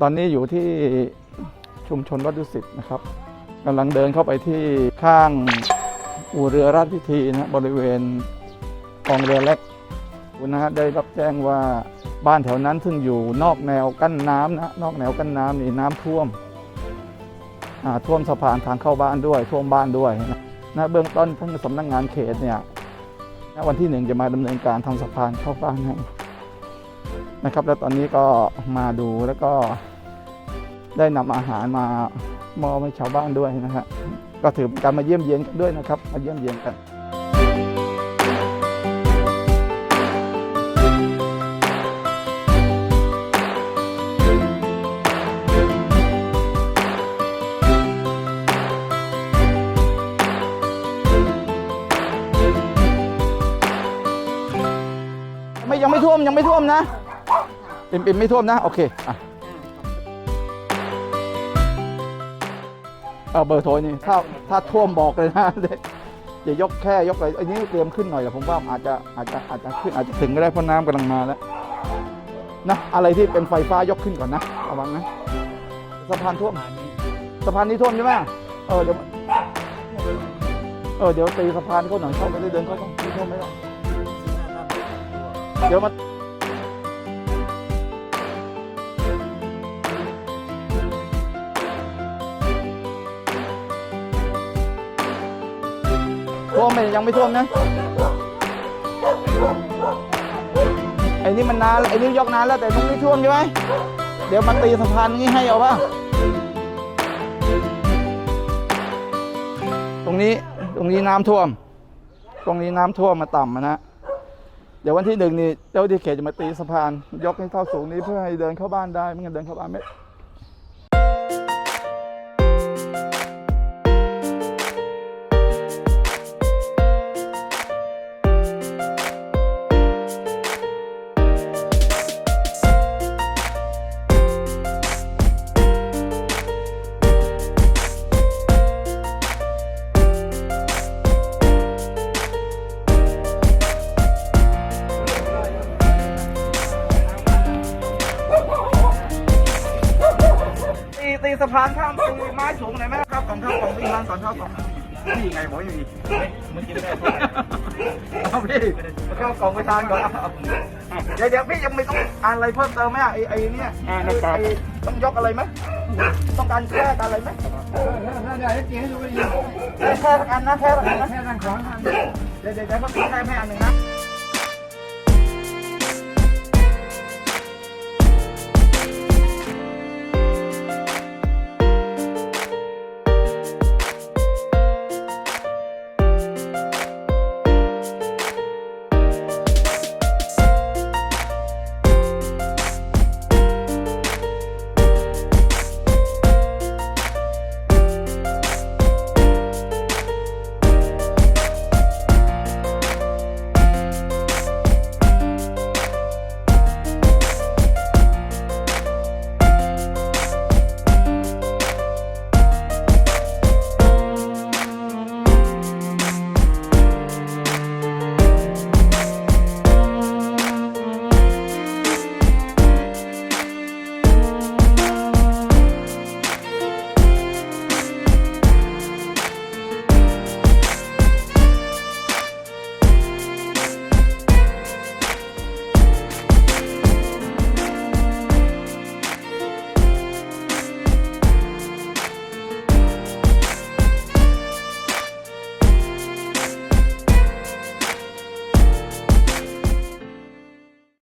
ตอนนี้อยู่ที่ชุมชนวัดดุสิตนะครับกำลังเดินเข้าไปที่ข้างอู่เรือราชพิธีนะบริเวณกองเรือเล็กนะฮะได้รับแจ้งว่าบ้านแถวนั้นซึ่งอยู่นอกแนวกั้นน้ำนะนอกแนวกั้นน้ำนี่น้ำท่วมอ่าท่วมสะพานทางเข้าบ้านด้วย ท่วมบ้านด้วยนะนะเบื้องต้นท่านสำนักงานเขตเนี่ยวันที่หนึ่งจะมาดำเนินการทำสะพานเข้าบ้านให้ นะครับ แล้วตอนนี้ก็มาดูแล้วก็ได้นำอาหารมามอบให้ชาวบ้านด้วยนะฮะก็ถือเป็นการมาเยี่ยมเยียนกันด้วยนะครับ มาเยี่ยมเยียนกันไม่ยังไม่ท่วมยังไม่ท่วมนะ ปิ่มปิ่มไม่ท่วมนะ โอเคอะเอาเบอร์โทรนี่ถ้าถ้าท่วมบอกเลยนะอย่ายกแค่ยกอะไรอันนี้เตรียมขึ้นหน่อยแต่ผมว่าอาจจะอาจจะอาจจะขึ้นอาจจะถึงก็ได้เพราะน้ำกำลังมาแล้วนะอะไรที่เป็นไฟฟ้ายกขึ้นก่อนนะระวังนะสะพานท่วมสะพานนี้ท่วมใช่ไหมเออเดี๋ยวเออเดี๋ยวตีสะพานเขาหน่อยเข้าไปได้เดินเขาต้องท่วมไหมล่ะเดี๋ยวมา ท่วมไหมยังไม่ท่วมนะไอ้นี่มันนานไอ้นี่ยกนานแล้วแต่ตรงนี้ท่วมใช่ไหมเดี๋ยวมาตีสะพานนี้ให้เอาป่ะตรงนี้ตรงนี้น้ำท่วม ตรงนี้น้ำท่วมมาต่ำอะนะเดี๋ยววันที่หนึ่งนี่เจ้าที่เขตจะมาตีสะพาน ยกให้เข้าสูงนี้เพื่อให้เดินเข้าบ้านได้ไม่งั้นเดินเข้าบ้านไม่ ตีตีสะพานข้ามตีไม้สูงหน่อยไหมครับกองทัพกองพี่ร้านกองทัพกองนี่ไงบอกไม่มีมึงกินไม่ได้เท่าไหร่เอาพี่เข้ากล่องไปทานก่อนเอาเดี๋ยวเดี๋ยวพี่ยังไม่ต้องอ่านอะไรเพิ่มเติมไหมอะไอ้ไอ้เนี่ยอ่านะครับไอ้ต้องยกอะไรไหมต้องการแค่การอะไรไหมถ้าได้ให้กินให้ดูดีแค่สักอันนะแค่สักอันนะแค่นั่งขวางเดี๋ยวเดี๋ยวเดี๋ยวเขาตีให้แม่อันหนึ่งนะ